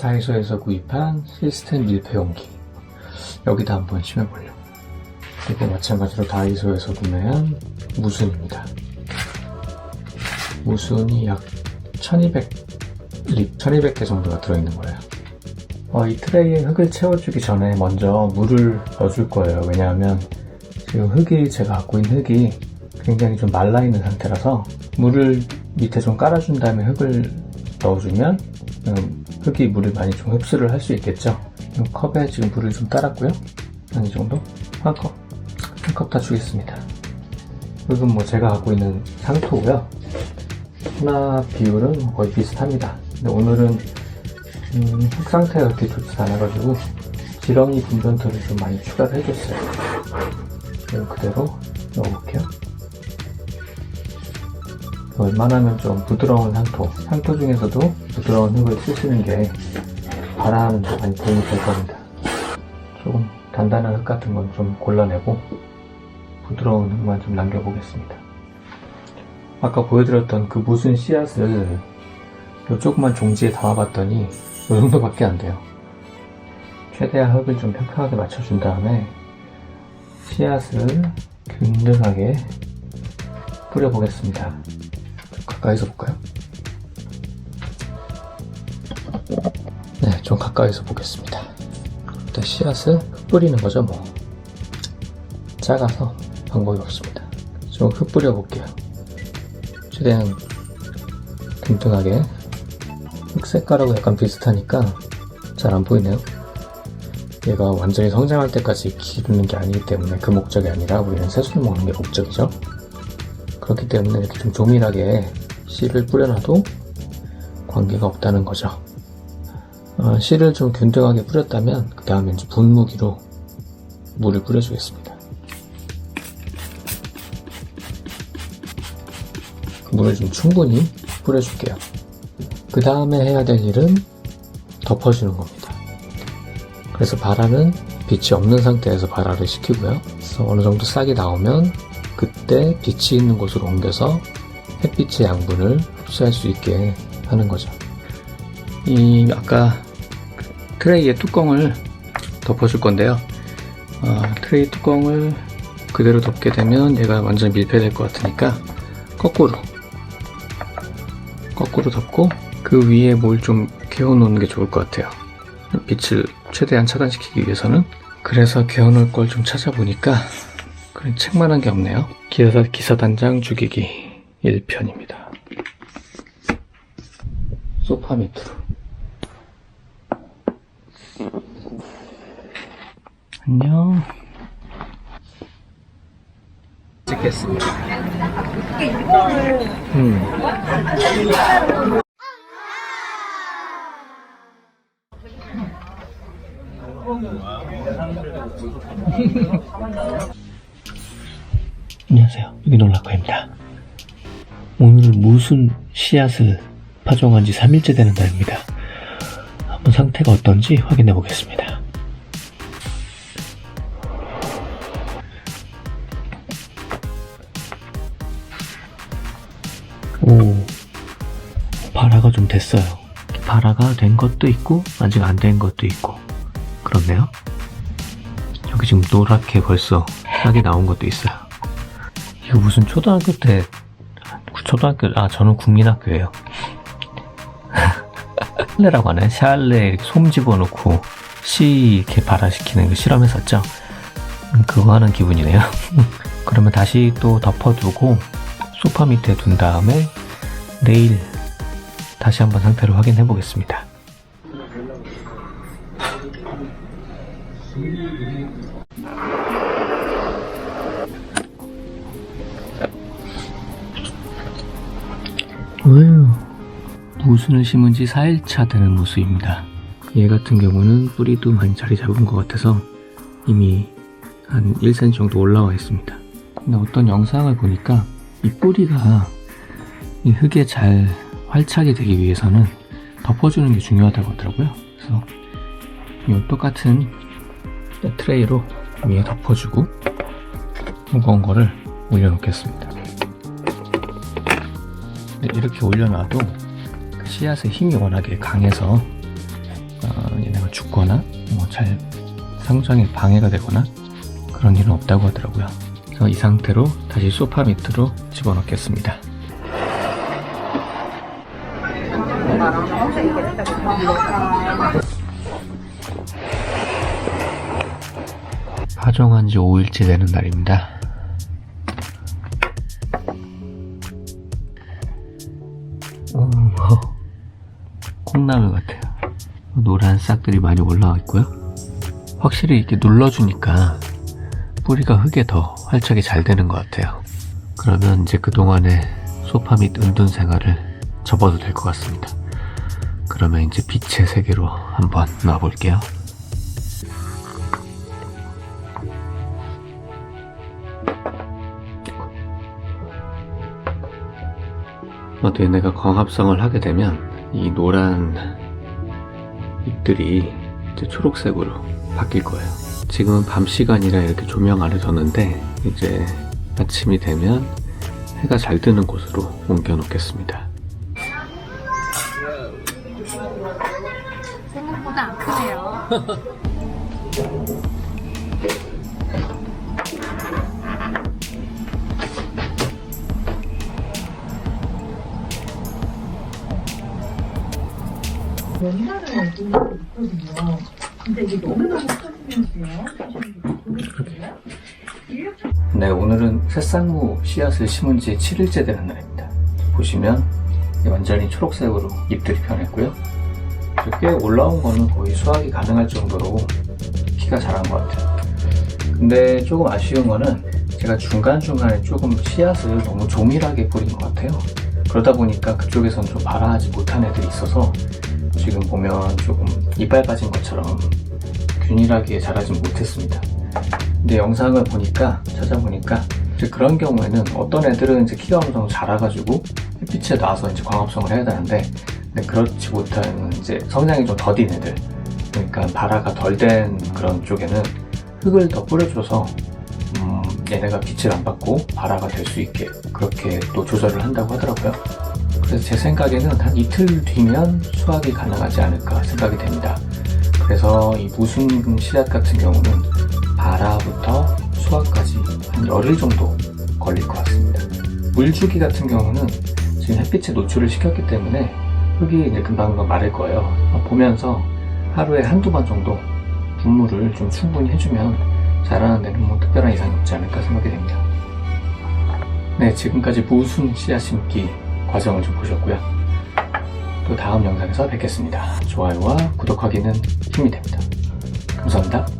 다이소에서 구입한 시스템 밀폐용기. 여기다 한번 심어보려고. 그리고 마찬가지로 다이소에서 구매한 무순입니다. 무순이 약 1200립, 1200개 정도가 들어있는 거예요. 어, 이 트레이에 흙을 채워주기 전에 먼저 물을 넣어줄 거예요. 왜냐하면 지금 흙이 제가 갖고 있는 흙이 굉장히 좀 말라있는 상태라서 물을 밑에 좀 깔아준 다음에 흙을 넣어주면 음, 흙이 물을 많이 좀 흡수를 할 수 있겠죠. 이 컵에 지금 물을 좀 따랐고요. 한 이 정도? 한 컵. 한 컵 다 주겠습니다. 흙은 뭐 제가 갖고 있는 상토고요. 하나 비율은 거의 비슷합니다. 근데 오늘은 음, 흙 상태가 그렇게 좋지 않아가지고 지렁이 분변토를 좀 많이 추가를 해줬어요. 그대로 넣어볼게요. 웬만하면 좀 부드러운 상토, 상토 중에서도 부드러운 흙을 쓰시는 게 바람은 좀 많이 도움이 될 겁니다. 조금 단단한 흙 같은 건 좀 골라내고 부드러운 흙만 좀 남겨보겠습니다. 아까 보여드렸던 그 무슨 씨앗을 요 조그만 종지에 담아봤더니 요 정도밖에 안 돼요. 최대한 흙을 좀 평평하게 맞춰준 다음에 씨앗을 균등하게 뿌려보겠습니다. 가까이서 볼까요? 네, 좀 가까이서 보겠습니다. 일단 씨앗을 흙 뿌리는 거죠, 뭐. 작아서 방법이 없습니다. 좀흙 뿌려 볼게요. 최대한 균등하게. 흙 색깔하고 약간 비슷하니까 잘 안 보이네요. 얘가 완전히 성장할 때까지 기르는 게 아니기 때문에 그 목적이 아니라 우리는 새순을 먹는 게 목적이죠. 그렇기 때문에 이렇게 좀 조밀하게 씨를 뿌려놔도 관계가 없다는 거죠. 어, 씨를 좀 균등하게 뿌렸다면 그 다음에 이제 분무기로 물을 뿌려주겠습니다. 물을 좀 충분히 뿌려줄게요. 그 다음에 해야 될 일은 덮어주는 겁니다. 그래서 발화는 빛이 없는 상태에서 발화를 시키고요. 그래서 어느 정도 싹이 나오면 그때 빛이 있는 곳으로 옮겨서 햇빛의 양분을 흡수할 수 있게 하는 거죠. 이 아까 트레이의 뚜껑을 덮어줄 건데요. 어, 트레이 뚜껑을 그대로 덮게 되면 얘가 완전히 밀폐될 것 같으니까 거꾸로 거꾸로 덮고 그 위에 뭘 좀 개어놓는 게 좋을 것 같아요. 빛을 최대한 차단시키기 위해서는 그래서 개어놓을 걸 좀 찾아보니까 그런 책만 한 게 없네요. 기사, 기사 단장 죽이기 1편입니다. 소파 밑으로. 안녕. 찍겠습니다. 음. 안녕하세요. 여기 놀라코입니다. 오늘은 무슨 씨앗을 파종한 지 3일째 되는 날입니다. 한번 상태가 어떤지 확인해 보겠습니다. 오, 발화가 좀 됐어요. 발화가 된 것도 있고, 아직 안 된 것도 있고, 그렇네요. 여기 지금 노랗게 벌써 싹이 나온 것도 있어요. 이거 무슨 초등학교 때 초등학교 아 저는 국민학교예요. 샬레라고 하네. 샬레 솜 집어넣고 씨 이렇게 발화시키는 거 실험했었죠. 음, 그거 하는 기분이네요. 그러면 다시 또 덮어두고 소파 밑에 둔 다음에 내일 다시 한번 상태를 확인해 보겠습니다. 왜요? 무순을 심은 지 4일차 되는 무수입니다. 얘 같은 경우는 뿌리도 많이 자리 잡은 것 같아서 이미 한 1cm 정도 올라와 있습니다. 근데 어떤 영상을 보니까 이 뿌리가 이 흙에 잘 활착이 되기 위해서는 덮어주는 게 중요하다고 하더라고요. 그래서 이 똑같은 트레이로 위에 덮어주고 무거운 거를 올려놓겠습니다. 근데 이렇게 올려놔도 그 씨앗의 힘이 워낙에 강해서 얘네가 죽거나 뭐 잘 성장에 방해가 되거나 그런 일은 없다고 하더라고요. 그래서 이 상태로 다시 소파 밑으로 집어넣겠습니다. 파종한 지 5일째 되는 날입니다. 콩나물 같아요. 노란 싹들이 많이 올라와 있고요. 확실히 이렇게 눌러주니까 뿌리가 흙에 더 활착이 잘 되는 것 같아요. 그러면 이제 그동안의 소파 및 은둔 생활을 접어도 될 것 같습니다. 그러면 이제 빛의 세계로 한번 놔볼게요. 또 얘네가 광합성을 하게 되면 이 노란 잎들이 이제 초록색으로 바뀔 거예요. 지금은 밤 시간이라 이렇게 조명 아래 뒀는데 이제 아침이 되면 해가 잘 뜨는 곳으로 옮겨 놓겠습니다. 생각보다 안 크네요. 옛날에 알고 있거든요. 근데 이게 너무너무 커지면서요. 네, 오늘은 새싹무 씨앗을 심은 지 7일째 되는 날입니다. 보시면 완전히 초록색으로 잎들이 변했고요. 꽤 올라온 거는 거의 수확이 가능할 정도로 키가 자란 것 같아요. 근데 조금 아쉬운 거는 제가 중간중간에 조금 씨앗을 너무 조밀하게 뿌린 것 같아요. 그러다 보니까 그쪽에선 좀 발아하지 못한 애들이 있어서 지금 보면 조금 이빨 빠진 것처럼 균일하게 자라진 못했습니다. 근데 영상을 보니까 찾아보니까 그런 경우에는 어떤 애들은 이제 키가 정도 자라가지고 햇빛에 나와서 이제 광합성을 해야 되는데 그렇지 못한 이제 성장이 좀 더딘 애들 그러니까 발화가 덜 된 그런 쪽에는 흙을 더 뿌려줘서 음, 얘네가 빛을 안 받고 발화가 될 수 있게 그렇게 또 조절을 한다고 하더라고요. 그래서 제 생각에는 한 이틀 뒤면 수확이 가능하지 않을까 생각이 됩니다. 그래서 이 무순 씨앗 같은 경우는 발화부터 수확까지 한 열흘 정도 걸릴 것 같습니다. 물주기 같은 경우는 지금 햇빛에 노출을 시켰기 때문에 흙이 이제 금방금방 마를 거예요. 보면서 하루에 한두 번 정도 분무를 좀 충분히 해주면 자라는 데는 뭐 특별한 이상이 없지 않을까 생각이 됩니다. 네, 지금까지 무순 씨앗 심기 과정을 좀 보셨고요. 또 다음 영상에서 뵙겠습니다. 좋아요와 구독하기는 힘이 됩니다. 감사합니다.